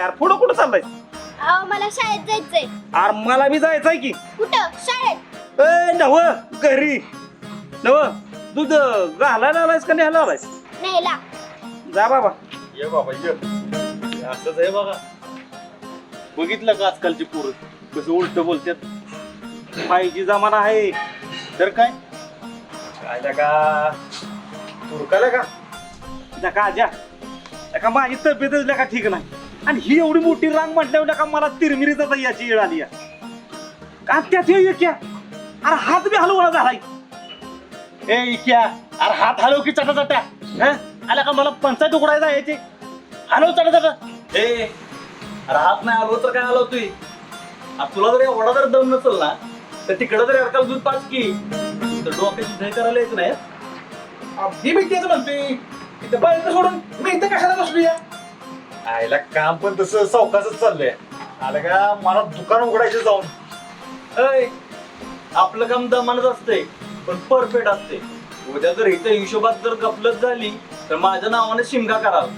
यार पुढं कुठं चाललाय? अहो मला शाळेत जायचंय. अरे मला बी जायचंय की. कुठं? शाळेत. ए नव घरी. नव दूध घालायला आलायस का न्यायला आलायस? नेला जा बाबा. ये बाबा ये. हे असंच आहे बघा. बघितलं का आजकालची पोरं? कसं उलट बोलतात. फाय जी जमाना आहे. तर काय? काय का? तुरकाला का? नका आजा नका माझी तब्येतच नका ठीक नाही. आणि ही एवढी मोठी रांग म्हटल्यावर नका मला तिरमिरीचा तर याची वेळ आली आहे. का त्यात हे एक या? अरे हात बी हलवला झालाय. ए इक्या अरे हात हलव की चटा चटा. हं? आला का मला पंचायत उघडायचा यायचे हलव चटा चटा. ए अरे हात नाही हलव तर काय हलवतोय? अरे तुला जर एवढा जर दम नसेल ना तर तिकडं जर अडकाल दूध पाच की तर डोक्याची दही करायला यायचं नाही. अगदी मी तेच म्हणतोय. इथं बाईक सोडून मी इथं कशाला बसलो या? आईला काम पण तसं सावकाशच चाललंय. आलं का मला दुकान उघडायचं जाऊन. अय आपलं काम दमानच असतंय पण परफेक्ट असते उद्या जर इथं हिशोबात जर गपलत झाली तर माझ्या नावाने शिमगा कराल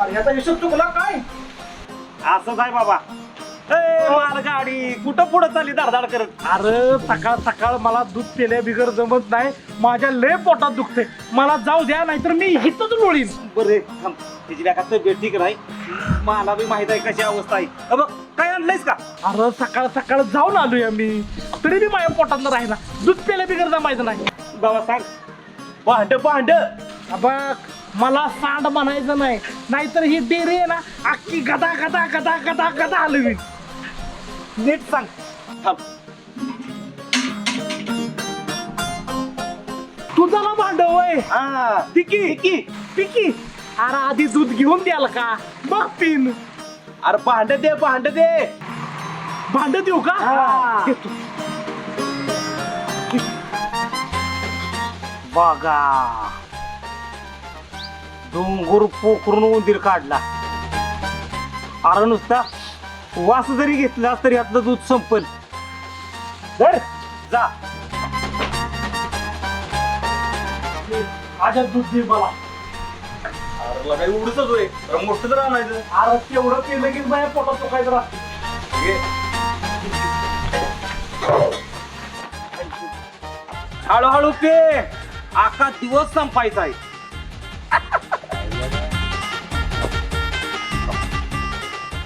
अरे ह्याचा हिशोब चुकला काय? असंच आहे बाबा? ए माल गाडी कुठं पुढं चालली धाडधाड करत? अरे सकाळ सकाळ मला दूध पिल्या बिगर जमत नाही. माझ्या लय पोटात दुखते मला जाऊ द्या नाहीतर मी हिथच लोळीन. बरे थांब. तिची काय तब्येत ठीक नाही. मला बी माहीत आहे कशी अवस्था आहे. अ बघ काय आणलंयस का? अरे सकाळ सकाळ जाऊन आलोय मी तरी मी माझ्या पोटात राहिला. दूध पिल्या बिगर जमायचं नाही. बाबा सांग. भांड भांड. बघ मला सांड म्हणायचं नाही. नाहीतर ही डेरी आहे ना अख्खी गदा गदा गदा गदा गदा हलवी. नीट सांग. थांब. तुझा ना भांड वय? हा. तिकी तिकी पिकी. अरे आधी दूध घेऊन द्याल का? मग पिन. अरे भांड दे भांड दे. भांड देऊ का? हा. देतो. बघा. डोंगर पोखरून उंदीर काढला. अरे नुसता वास जरी घेतला तरी यातलं दूध संपल. धर जा. माझ्या दूध दे मला. अरे लगा एवढंच होय. तर मोठं तर आणायचं. अरे तेवढं पिलं की माझ्या पोटात चुकायचं घे. हळूहळू पे. आखा दिवस संपायचा आहे.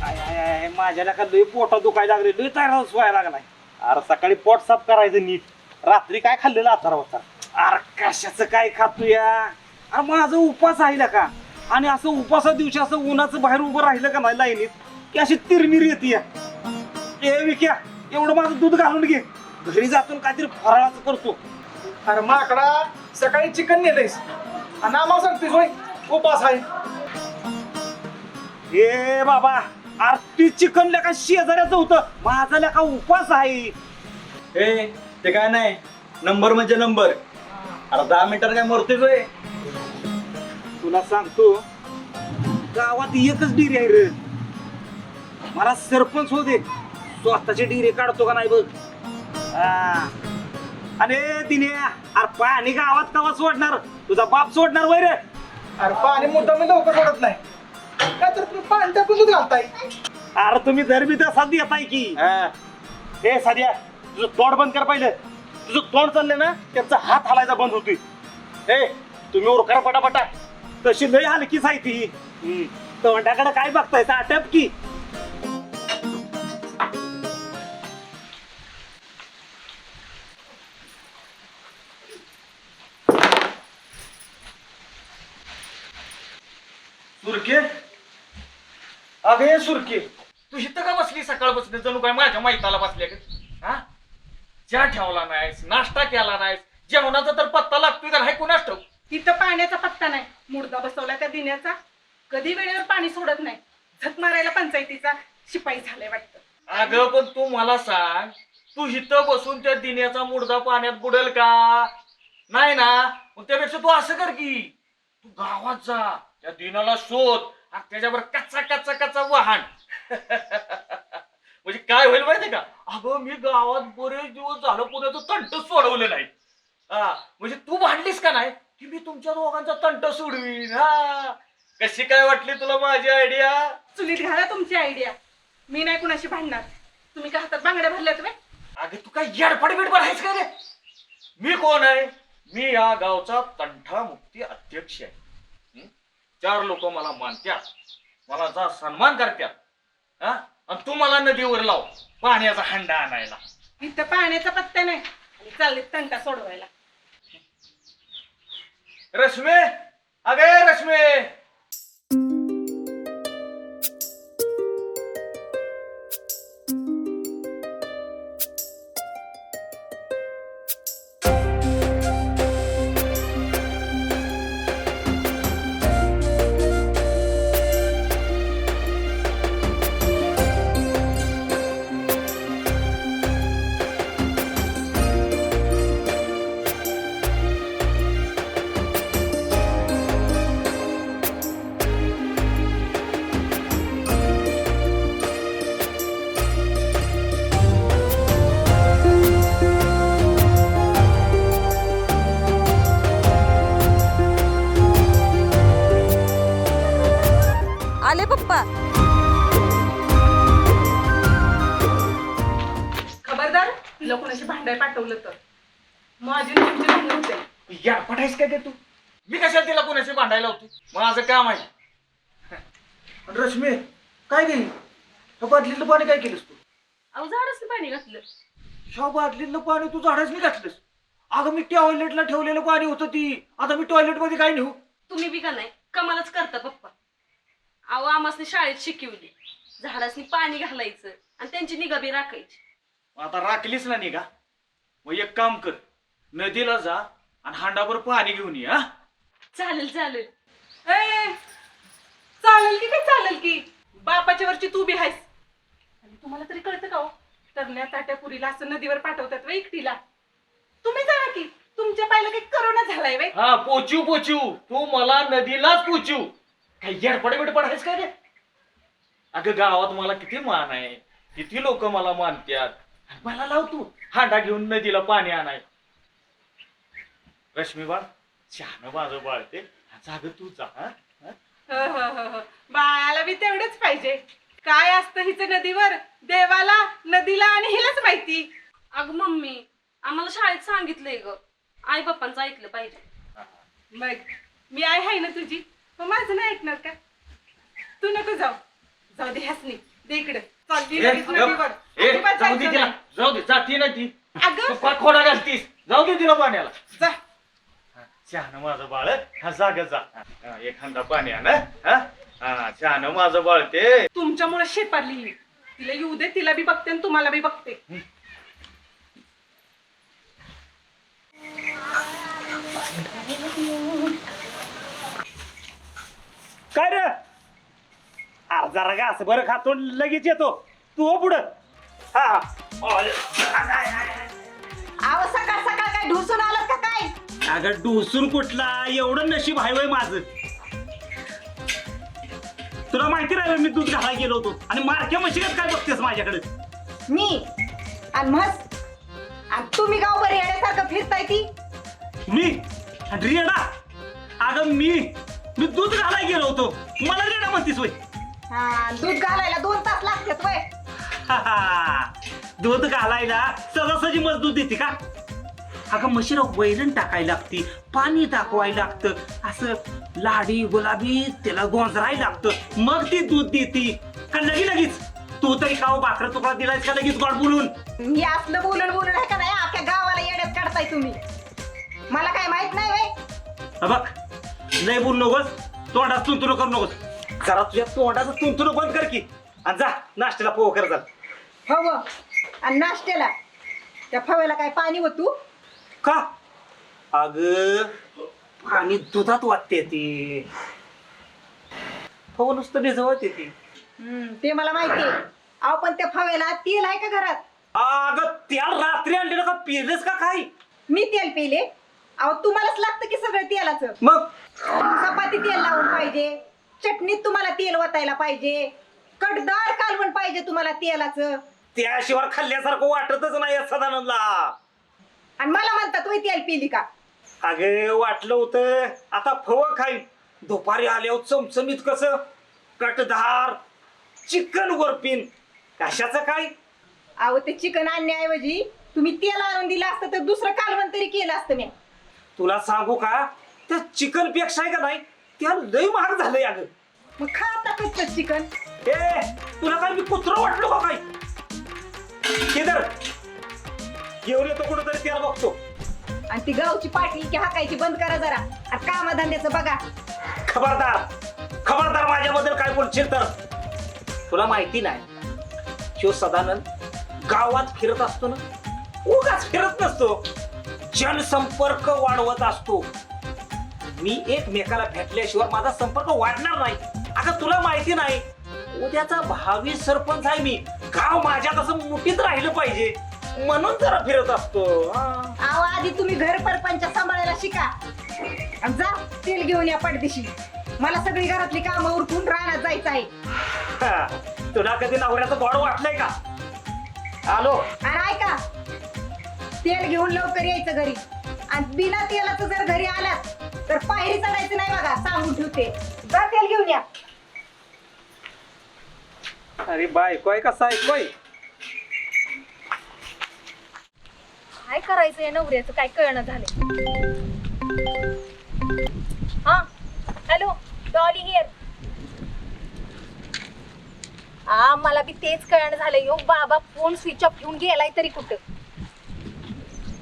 आय, आय, आय, माझ्या लई पोटात दुखायला लागले. लई तयार व्हायला लागलाय. अरे सकाळी पोट साफ करायचं नीट. रात्री काय खाल्लेलं अथार होता अरे कशाचं काय खातो या अरे माझं उपास आहे ना का? आणि असं उपासा दिवशी असं उन्हाचं बाहेर उभं राहिलं का नाही लाईनीत की अशी तिरमिर येते ए विक्या एवढं माझं दूध घालून घे. घरी जातून काहीतरी फराळाचं करतो. अरे माकडा सकाळी चिकन नेलंयस. आणि आम्हाला सांगतोय होय उपास आहे. ए बाबा आरती चिकन लेका शेजाऱ्याचं होतं. माझा लेका उपास आहे. ए ते काय नाही नंबर म्हणजे नंबर. अरे दहा मिनिटात काय मरतेच होय? तुला सांगतो गावात एकच डिरी आहे रे. मला सरपंच हो दे. स्वतःची डिरी काढतो का नाही बघ. हा. अरे तिने अरे पाणी गावात कवा सोडणार? तुझा बाप सोडणार वय रे. अरे पाणी मुद्दा मी लवकर सोडत नाही. काय तर तुम्ही पाणी टाकून दूध घालताय? अरे तुम्ही दर बी तसाच येताय की. हा. हे साध्या तुझं तोंड बंद कर पाहिलं. तुझं तोंड चाललंय ना त्यांचा हात हलायचा बंद होतोय. हे तुम्ही उरकार पटापटा. तशी लय हलकीच आहे ती. तोंडाकडे काय बघताय? आटप की सुरके? अगे सुरके. तू इथं का बसली सकाळ बसली? जणू काय माझ्या माहिताला बसल्या का? हा? चहा ठेवला नाहीस नाश्ता केला नाहीस जेवणाचा तर पत्ता लागतोय का नाही कुणास ठाऊक? तिथं पाण्याचा पत्ता नाही. मुर्दा बसवला त्या दिन्याचा कधी वेळेवर पाणी सोडत नाही. झक मारायला पंचायतीचा शिपाई झालाय वाटतं. अगं पण तू मला सांग तू इथं बसून त्या दिन्याचा मुडदा पाण्यात बुडेल का? नाही ना? मग त्यापेक्षा तू असं कर की. तू गावात जा. त्या दिनाला शोध. आणि त्याच्यावर कच्चा कच्चा कच्चा वाहन. म्हणजे काय होईल माहिती का? अगं मी गावात बरेच दिवस झालं पुण्याचं तंट सोडवलं नाही. हा म्हणजे तू भांडलीस का नाही? की मी तुमच्या दोघांचा तंट सोडवीन हा. कशी काय वाटली तुला माझी आयडिया? चुलीत घाला तुमची आयडिया. मी नाही कुणाशी भांडणार. तुम्ही का हातात बांगड्या भरल्यात वे अगं तू काय येडपड बिडपड आहेस का रे? मी कोण आहे? मी या गावचा तंटा मुक्ती अध्यक्ष आहे. हं? चार लोक मला मानत्यात. मला जा सन्मान करत्यात. हा? आणि तू मला नदीवर लाव. पाण्याचा हंडा आणायला. इथं पाण्याचा पत्ता नाही. आणि चालले तंटा सोडवायला. रश्मे अगे रश्मे माझं काम आहे. रश्मी काय गेली बाटलीतलं पाणी काय केलंस तू? अहो झाडच पाणी घातलं. ह्या बाटलीतलं पाणी तू झाडच मी घातलंस? अगं मी टॉयलेटला ठेवलेलं पाणी होतं ती. आता मी टॉयलेटमध्ये काय नेऊ? तुम्ही बी का नाही? कमालच करता पप्पा. अहो आमासनी शाळेत शिकवली. झाडासनी पाणी घालायचं आणि त्यांची निगा बी राखायची. आता राखलीच ना निघा मग एक काम कर. नदीला जा आणि हांडाभर पाणी घेऊन ये हा? चालेल चालेल. ए, चालेल की काय चालेल की? बापाच्या वरची तू बी आहेस. आणि तुम्हाला तरी कळतं का हो? तरण्या ताट्या पुरीला असं नदीवर पाठवतात वे एकटीला. तुम्ही जाणा की. तुमच्या पायला काही करोना झालाय वे हा पोचू पोचू. तू मला नदीलाच पोचू. काही येडपड बिडपड आहेस काय रे? अगं गावात मला किती मान आहे. किती लोक मला मानतात मला लाव तू. हांडा घेऊन नदीला पाणी आणाय. रश्मी बाळ शहाणं माझं बाळते. जाग तू जा हा? हा? हो, हो, हो, हो. बाळाला बी तेवढंच पाहिजे. काय असतं हिचं नदीवर? देवाला नदीला आणि हिलाच माहिती. अगं मम्मी आम्हाला शाळेत सांगितलंय ग. आई पप्पांचं ऐकलं पाहिजे. मग मी आई आहे ना तुझी? मग माझं नाही ऐकणार का? तू नको जाऊ. जाऊ दे हसनी दे इकडे. चालली ए, लगेच नदीवर. ए, अजिबात जाऊ दे जायचं तिला. नाही. जाऊ दे जाती ना ती. अगं. तू का खोडा घालतीस. जाऊ दे तिला पाण्याला. जा. शहाणं माझं बाळ हा जाग जा. हा, एखादा पाणी आण हा? हा शहाणं माझं बाळ ते. तुमच्यामुळे शेपारली ही. तिला येऊ दे तिला बी बघते आणि तुम्हाला बी बघते. काय रे? अरे जरा का असं बरं खातो लगेच येतो. तू हो पुढं. हा. हा. आव सकाळ सकाळ काय ढुसून आलं का काय? अगं डोसून कुठला? एवढं नशीब आहे वय माझं. तुला माहिती राहिलं मी दूध घालायला गेलो होतो. आणि मारक्या मशिगत काय बघतेस माझ्याकडे? मी? आणि म्हस? आणि तुम्ही गावभर येण्यासारखं फिरताय ती? मी? आणि रेडा? अगं मी? मी दूध घालायला गेलो होतो. मला रेडा म्हणतीस वय. हा दूध घालायला दोन तास लागतात वय. दूध घालायला सहजासहजी मज दूध देते का? अगं म्हशीला वैरण टाकायला लागती पाणी टाकवायला लागतं. असं लाडी गुलाबी त्याला गोंजरायला लागतं. मग ती दूध देते. का लगी लगेच? तू तरी काव बाकर तुकडा दिलायस का लगेच गोड बोलून? हे असलं बोलून बोलून आहे का नाही? अख्ख्या गावाला येड्यात काढताय तुम्ही. मला काय माहीत नाही हा बघ लय बोल नकोस. तोंडात तुंतुन करू नकोस. जरा तुझ्या तोंडाचं तुंतुन बंद कर की. आणि जा नाश्त्याला पोह कर जा हो व. आणि नाश्त्याला. त्या फव्याला काय पाणी होतू? का? अग पाणी दुधात वाटते ती. हो नुसतं भिजवत ती. ते मला माहिती. अहो पण त्या फव्याला तेल आहे का घरात? अग त्या रात्री आणलेलं का? पिलेस का काय? मी तेल पिले. अहो तुम्हालाच लागतं की सगळं तेलाचं. मग? चपाती तेल लावून पाहिजे. चटणीत तुम्हाला तेल वतायला पाहिजे. कडदार कालवण पाहिजे तुम्हाला तेलाचं. त्याशिवाय खाल्ल्यासारखं वाटतच नाही या सदानंदला. आणि मला म्हणतात तुम्ही तेल पिली का? अगे वाटलं होतं आता फव खाईन. दुपारी आल्यावर चमचमीत कसं? कटधार चिकन वरपीन. कशाचं काय? अहो ते चिकन आणण्याऐवजी तुम्ही तेल आणून दिलं असतं तर दुसरं कालवण तरी केलं असतं मी. तुला सांगू का त्या चिकनपेक्षा आहे का नाही? त्या लय महाग झालंय अगं. मग खा आता चिकन. ए तुला काय मी कुत्र वाटलो का काय? केदर घेऊन येतो कुठंतरी त्याला बघतो. आणि ती गावची पाटली की हाकायची बंद करा जरा. आणि कामधंद्याचं बघा. खबरदार खबरदार माझ्याबद्दल काय बोलशील तर? तुला माहिती नाही. शिव सदानंद गावात फिरत असतो ना? उगाच फिरत नसतो. जनसंपर्क वाढवत असतो. मी एकमेकाला भेटल्याशिवाय माझा संपर्क वाढणार नाही. अगं तुला माहिती नाही. उद्याचा भावी सरपंच आहे मी. गाव माझ्या कसं मुठीत राहिलं पाहिजे. म्हणून जरा फिरत असतो हा. अहो आधी तुम्ही घर परपंच सांभाळायला शिका. आणि जा तेल घेऊन या पडदिशी मला सगळी घरातली कामं उरकून रानात जायचं आहे. हा. तुला कधी नवऱ्याचं बॉड वाटलंय का? आलो. आणि ऐका. तेल घेऊन लवकर यायचं घरी. आणि बिना तेलाचं जर घरी आलात तर पायरी चढायचं नाही बघा सांगून ठेवते. जा तेल घेऊन या. अरे बायकोय कसा ऐकोय काय करायचं या नवऱ्याचं? काय कळणं झालं हा? हॅलो? डॉली हिअर हा मला बी तेच कळणं झालं यो बाबा फोन स्विच ऑफ घेऊन गेलाय तरी कुठं?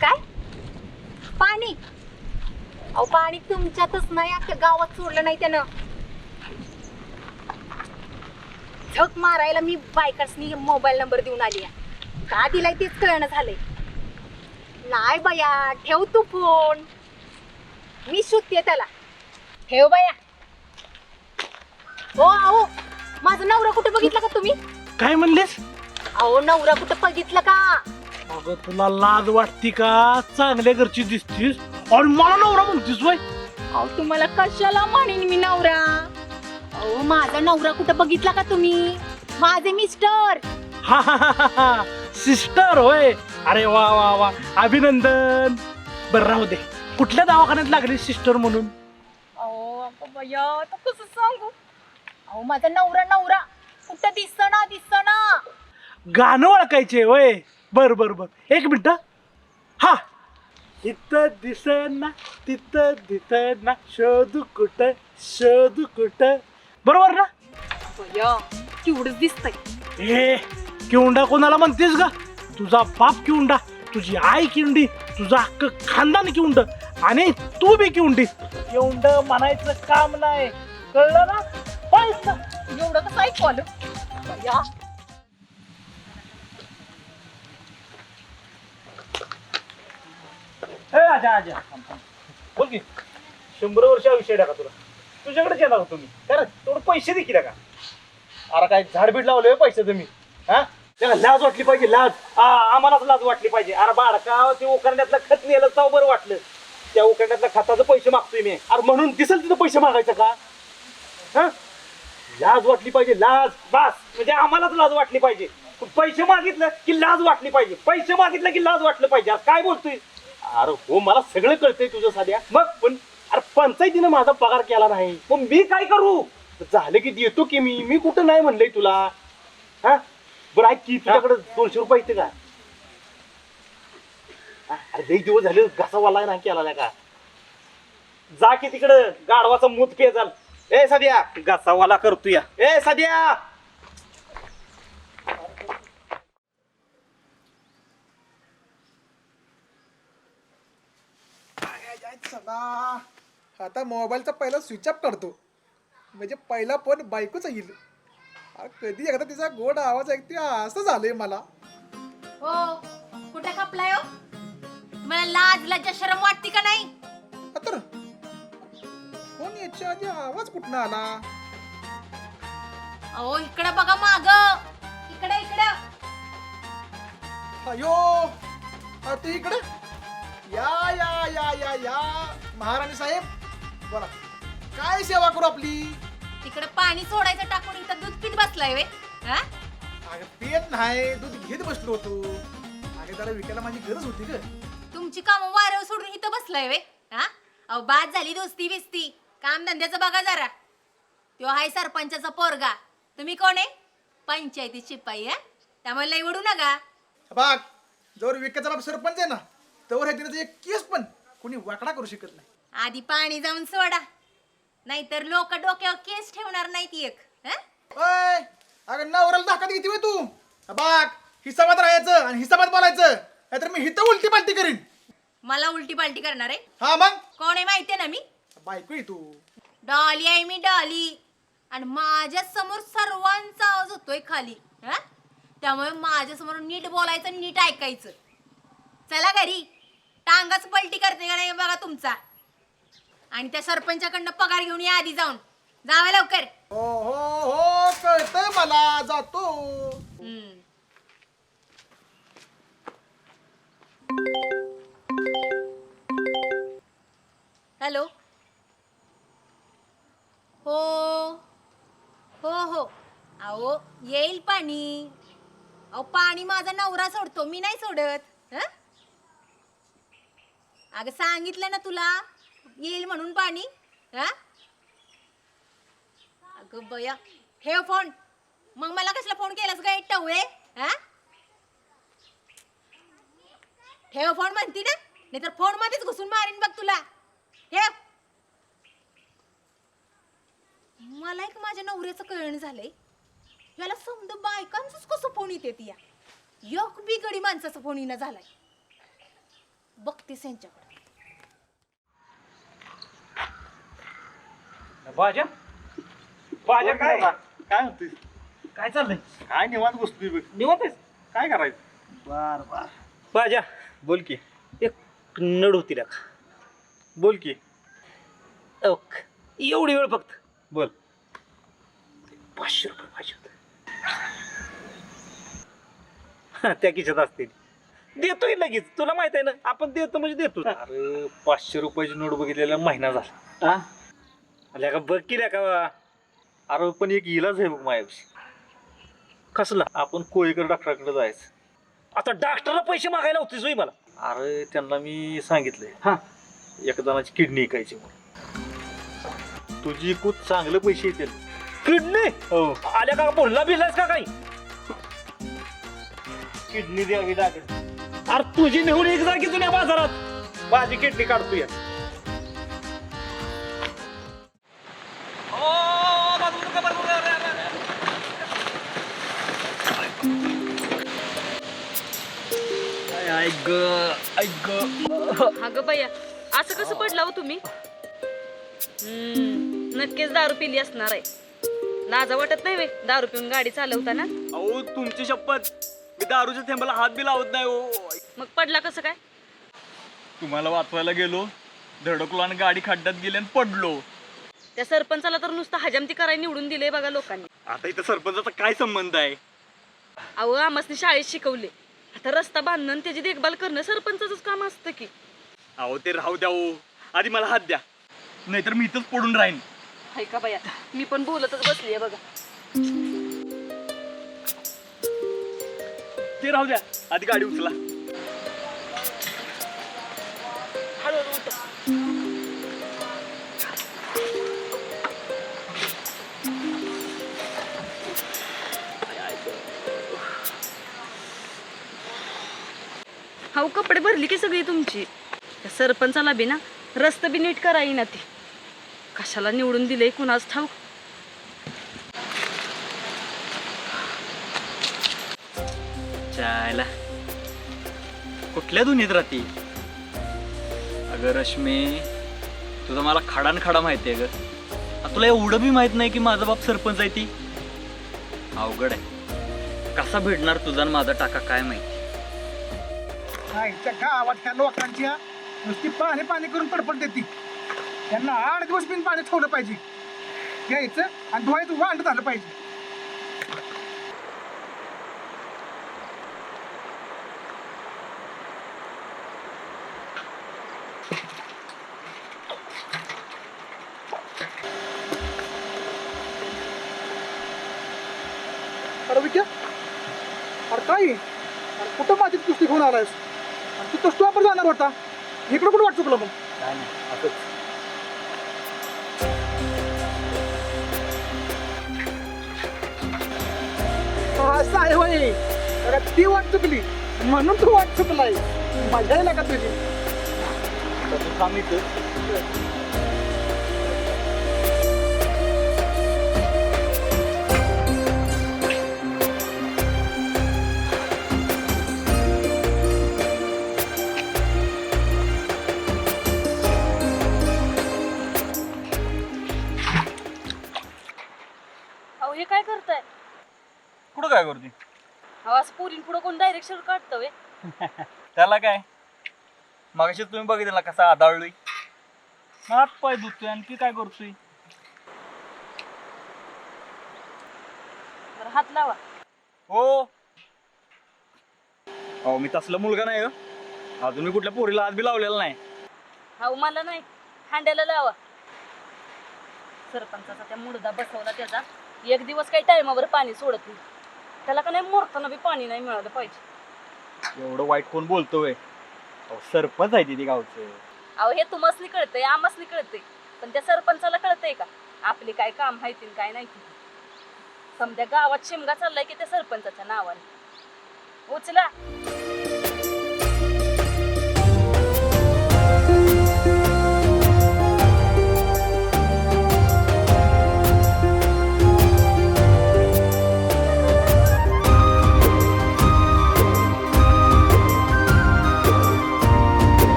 काय? पाणी? अहो पाणी तुमच्यातच नाही. अख्ख्या गावात सोडलं नाही त्यानं. झक मारायला मी बायकर्सनी मोबाईल नंबर देऊन आली आहे. का दिलाय तेच कळणं झालंय? नाही बया ठेव तू फोन. मी शोधते त्याला. ठेव बया. हो अहो माझा नवरा कुठे बघितला का तुम्ही? काय म्हणलीस? अहो नवरा कुठे बघितलं का? अगं तुला लाज वाटती का? चांगल्या घरची दिसतीस. आणि मला नवरा म्हणतीस वय. अहो तुम्हाला कशाला म्हणेन मी नवरा? अहो माझा नवरा कुठं बघितला का तुम्ही? माझे मिस्टर. हा हा हा हा. सिस्टर होय. अरे वा वा वा. अभिनंदन. बरं राहू दे. कुठल्या दवाखान्यात लागली सिस्टर म्हणून? अहो अगं बया आता कसं सांगू? अहो माझा नवरा नवरा. कुठं दिसना दिसना. गाणं ओळखायचे होय. बर बर बर. एक मिनिट. हा. इथं दिसना तिथं दिसना. शोधू कुठं शोधू कुठं. बरोबर ना? बया केवढंच दिसतंय. ए किवंडा कोणाला म्हणतेस का तुझा बाप किवंडा तुझी आई किवंडी तुझा हक्क खानदान किवंड आणि तू बी किवंडी किवंड म्हणायचं काम नाही. कळलं ना? पाहिजे एवढं कसं ऐकू आलं. बया ए आजा आजा. बोल की. शंभर वर्ष आयुष्य आहे तुला. तुझ्याकडेच येणार होतो मी. कारण तेवढं पैसे देखील का अरे काय झाडबीड लावलं हो पैसे तुम्ही हा? त्याला लाज वाटली पाहिजे लाज. आ, आम्हालाच लाज वाटली पाहिजे. अरे बाळका हो ते उकरण्यातलं खत नेलं चाव बरं वाटलं. त्या उकरण्यातल्या खताचं पैसे मागतोय मी. अरे म्हणून दिसेल तिथं पैसे मागायचं का? हा? लाज वाटली पाहिजे लाज. बास. म्हणजे आम्हालाच लाज वाटली पाहिजे. पैसे मागितलं की लाज वाटली पाहिजे. पैसे मागितलं की लाज वाटलं पाहिजे. अरे काय बोलतोय? अरे हो मला सगळं कळतंय तुझं साध्या. मग पण अरे पंचायतीनं माझा पगार केला नाही. मग मी काय करू? झालं की देतो की मी? मी कुठं नाही म्हणलंय तुला? हा? बरं ऐक की तुझ्याकडे दोनशे रुपये येते का? हा, अरे लई दिवस झाले घासावाला नाही केला नाही का? जा की तिकडं गाढवाचा मूत पे झाल ए सध्या. घसावाला करतो या. ए सध्या. चला आता मोबाईलचा पहिला स्विच ऑफ करतो. म्हणजे पहिला फोन बायकोचा येईल. अरे कधी एकदा तिचा गोड आवाज ऐकते असं झालंय मला. हो कुठे खपलाय हो? मला लाज लज्जा शरम वाटते का नाही? तर फोन याच्या आधी आवाज कुठनं आला? अहो इकडे बघा माग. इकडे इकडे. अयो अरे ते इकडे? या या या या या. महाराणी साहेब बोला. काय सेवा करू आपली? ती तिकडे पाणी सोडायचं टाकून इथं दूध पित बसलाय वे हा? अगं पेत नाही दूध घेत बसलो होतो. अगं जरा विकायला माझी गरज होती ग. तुमची कामं वाऱ्यावर सोडून इथं बसलाय वे हा? अहो बाद झाली दोस्ती बिस्ती. काम धंद्याचं बघा जरा. तो हाय सरपंचाचा पोरगा. तुम्ही कोण आहे? पंचायती शिपाई हा? त्यामुळे लई ओढू नका. बाग जवळ विकायचा सरपंच आहे ना तवर आहे तिने एक केस पण कोणी वाकडा करू शकत नाही. आधी पाणी जाऊन सोडा. नाहीतर लोक डोक्यावर केस ठेवणार नाहीत एक हा? ओय अगं नवऱ्याला धाकात घेते होय तू. बाग हिसाबात राहायचं आणि हिसाबात बोलायचं. नाहीतर मी हिथं उलटी पालटी करीन. मला उलटी पालटी करणार आहे? हा मग? कोण आहे माहितीये ना मी? बायको आहे तू. डॉली आहे मी डॉली. आणि माझ्यासमोर सर्वांचा आवाज होतोय खाली हा? त्यामुळे माझ्यासमोर नीट बोलायचं नीट ऐकायचं. चला घरी. टांगाच पलटी करते का नाही बघा तुमचा. आणि त्या सरपंचाकडनं पगार घेऊन या आधी जाऊन. जावा लवकर. हो हो हो कळतंय मला जातो. हम्म. हॅलो. हो. हो हो. अहो येईल पाणी. अहो पाणी माझा नवरा सोडतो मी नाही सोडत. हं? अगं सांगितलं ना तुला? येईल म्हणून पाणी. हा? अगं बया ठेव फोन. मग मला कसला फोन केलास काय टवळे हा? ठेव फोन म्हणती ना नाहीतर फोन मध्येच घुसून मारीन बघ तुला. ठेव. मला एक माझ्या नवऱ्याचं कळण झालंय. याला समजा बायकांचंच कसं फोन येते ती या एक बिगडी माणसाचा फोन येणं झालाय. बघतेस यांच्याकडे. भाज्या भाज्या काय? काय म्हणतोय काय चाललंय? काय निवांत बसतोय बघ. निवत काय करायचं? बर बर. भाज्या बोल की. एक नड होती का बोल की. ओक एवढी वेळ फक्त. बोल. पाचशे रुपये पाहिजे होते. त्या खिशात असतील. देतोय लगेच. तुला माहीत आहे ना आपण देतो म्हणजे देतो अरे पाचशे रुपयाची नोट बघितलेला महिना झाला. आल्या का बघ केल्या का अरे पण एक इलाज आहे बघ माझ्यापाशी कसला? आपण कोळीकर डॉक्टराकडे जायचं. आता डॉक्टरला पैसे मागायला होतीस होई मला. अरे त्यांना मी सांगितलंय. हा. एका जणाची किडनी ऐकायची म्हणून. तुझी खूप चांगले पैसे येतील. किडनी? हो. आल्या का बोलला बिलास का काही? किडनी द्यावी लागेल. अरे तुझी नेऊन एक जागी जुन्या बाजारात. माझी किडनी काढतोय. अगं बया असं कसं पडला हो तुम्ही? हम्म, नक्कीच दारू पिली असणार आहे. लाजा वाटत नाही वे दारू पिऊन गाडी चालवताना अहो तुमची शपथ. मी दारूच्या थेंबाला हात बी लावत नाही हो. मग पडला कसं काय? तुम्हाला वाचवायला गेलो धडकलो आणि गाडी खड्ड्यात गेली आणि पडलो. त्या सरपंचाला तर नुसतं हजामती करायला निवडून दिले बघा लोकांनी. आता इथं सरपंचाचा काय संबंध आहे? अहो आमासनी शाळेत शिकवले. आता रस्ता बांधणं आणि त्याची देखभाल करणं सरपंचाच काम असतं की. अहो ते राहू द्या हो. आधी मला हात द्या. नाहीतर मी इथंच पडून राहीन. हाय का बया? मी पण बोलतच बसली बघा. ते राहू द्या. आधी गाडी उचला. हळूहळू. हाऊ कपडे भरली की सगळी तुमची. त्या सरपंचाला बी ना रस्त बी नीट करा ना ती. कशाला निवडून दिले कुणाच ठाऊक? चायला. कुठल्या दुनियेत राहते? अगं रश्मी तुझा मला खडान खडा माहिती आहे ग. तुला एवढं बी माहीत नाही की माझा बाप सरपंच आहे ती? अवघड आहे. कसा भेटणार तुझा आणि माझा टाका काय माहिती? गावात ह्या लोकांची हा? नुसती पाणी पाणी करून पडपड देते. त्यांना आठ दिवस बिन पाणी ठेवलं पाहिजे. घ्यायचं आणि धुवायचं वांड झालं पाहिजे. अरे अरे काय अरे कुठं माझी पुस्तक घेऊन आलायस? तू तो स्टॉपवर जाणार होता? इकडं कुठं वाट चुकलं मग? काय नाही असंच. असं आहे होय. अरे ती वाट चुकली. म्हणून तू वाट चुकलाय. मजा येईल का तुझी तसं काम काय करते? अहो असं पोरीन पुढं कोण डायरेक्शन काढतं वे त्याला काय? मागाशी तुम्ही बघितलं कसा आदाळलोय? हात पाय धुतोय आणखी काय करतोय? बरं हात लावा. हो. हो मी तसला मुलगा नाही हो. अजून मी कुठल्या पोरीला हात बी लावलेला नाही. अहो मला नाही. हांड्याला लावा. सरपंचाचा त्या मुडदा बसवला त्याचा. एक दिवस काही टायमावर पाणी सोडत नाही. त्याला का नाही मोरताना बी पाणी नाही मिळालं पाहिजे. एवढं वाईट कोण बोलतोय? अहो सरपंच आहे तिथे गावचं. अहो हे तुम्हासनी कळतंय आमासनी कळतंय. पण त्या सरपंचाला कळतंय का? आपली काय काम माहिती काय नाही ती समध्या गावात शिमगा चाललाय की त्या सरपंचाच्या नावाने. उचला.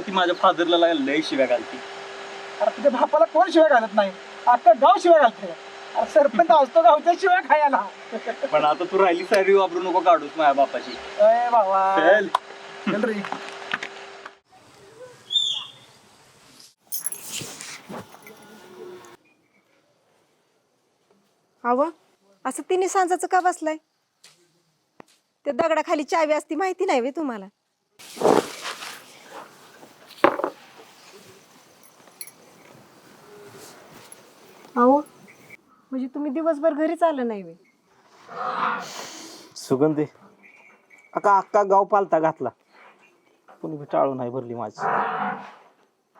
लगा ती माझ्या फादरला लय शिव्या घालती. अरे तुझ्या बापाला कोण शिवाय घालत नाही? अख्खा गाव शिवाय घालते अरे सरपंच असतो गावच्या शिवाय खायला. पण आता तू राहिली सारी वापरू नको काढूस माझ्या बापाची. अय बाबा. चल. चल रे. अव असं तिन्ही सांजाचं का बसलाय? त्या दगडाखाली चावी असती माहिती नाही वे तुम्हाला. अहो म्हणजे तुम्ही दिवसभर घरीच आलं नाही वे सुगंधी अका अक्का गाव पालता घातला. कोणी बी टाळू नाही भरली माझी.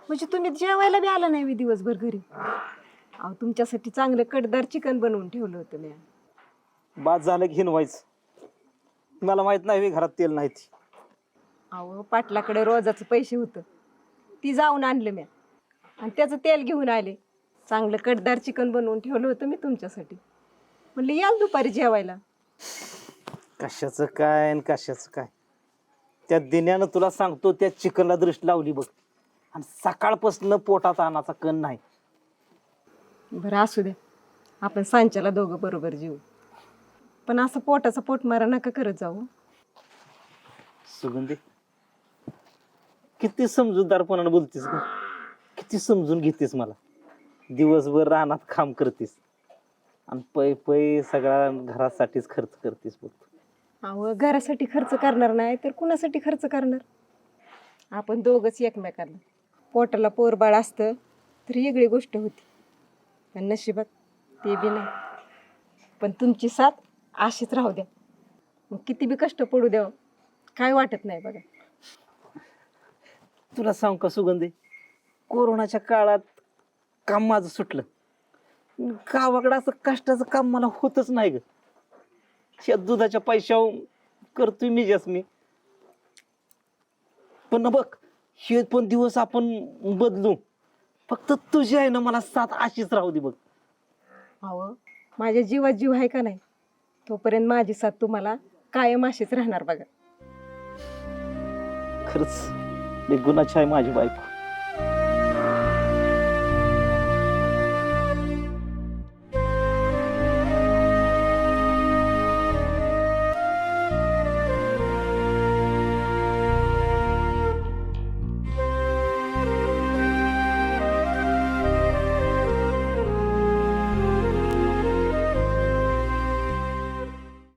म्हणजे तुम्ही जेवायला बी आला नाही वे दिवसभर घरी. अहो तुमच्यासाठी चांगलं कडदार चिकन बनवून ठेवलं होतं मी. बाद झालं घेऊन व्हायचं मला माहीत नाही बी घरात तेल नाही ती. अहो पाटलाकडे रोजाचं पैसे होतं. ती जाऊन आणलं मी आणि त्याचं तेल घेऊन आले. चांगलं कडदार चिकन बनवून ठेवलं होतं मी तुमच्यासाठी. म्हणलं याल दुपारी जेवायला. कशाचं काय आणि कशाचं काय? त्या दिन्यानं तुला सांगतो त्या चिकनला दृष्टी लावली बघ. आणि सकाळपासून पोटात आणाचा कण नाही. बरं असू दे. आपण सांच्याला दोघं बरोबर जेऊ. पण असं पोटाचा पोट मारा नका करत जाऊ. सुगंधी किती समजूतदारपणानं बोलतीस ग. किती समजून घेतेस मला. दिवसभर रानात काम करतीस. आणि पै पै सगळ्या घरासाठीच खर्च करतीस बघ. अहो घरासाठी खर्च करणार नाही तर कुणासाठी खर्च करणार? आपण दोघंच एकमेकाला पोटाला पोरबाळ असतं तर वेगळी गोष्ट होती. पण नशिबात ते बी नाही. पण तुमची साथ अशीच राहू द्या. मग किती बी कष्ट पडू द्यावं काय वाटत नाही बघा. तुला सांग का सुगंधी? कोरोनाच्या काळात काम माझं सुटलं. गावाकडं असं कष्टाचं काम मला होतच नाही ग. या दुधाच्या पैशावर करतोय मी जस मी. पण बघ हे पण दिवस आपण बदलू. फक्त तुझी आहे ना मला साथ अशीच राहू दे बघ. अहो माझ्या जीवात जीव आहे का नाही? तोपर्यंत माझी साथ तुम्हाला कायम अशीच राहणार बघा. खरंच गुणाची आहे माझी बायको.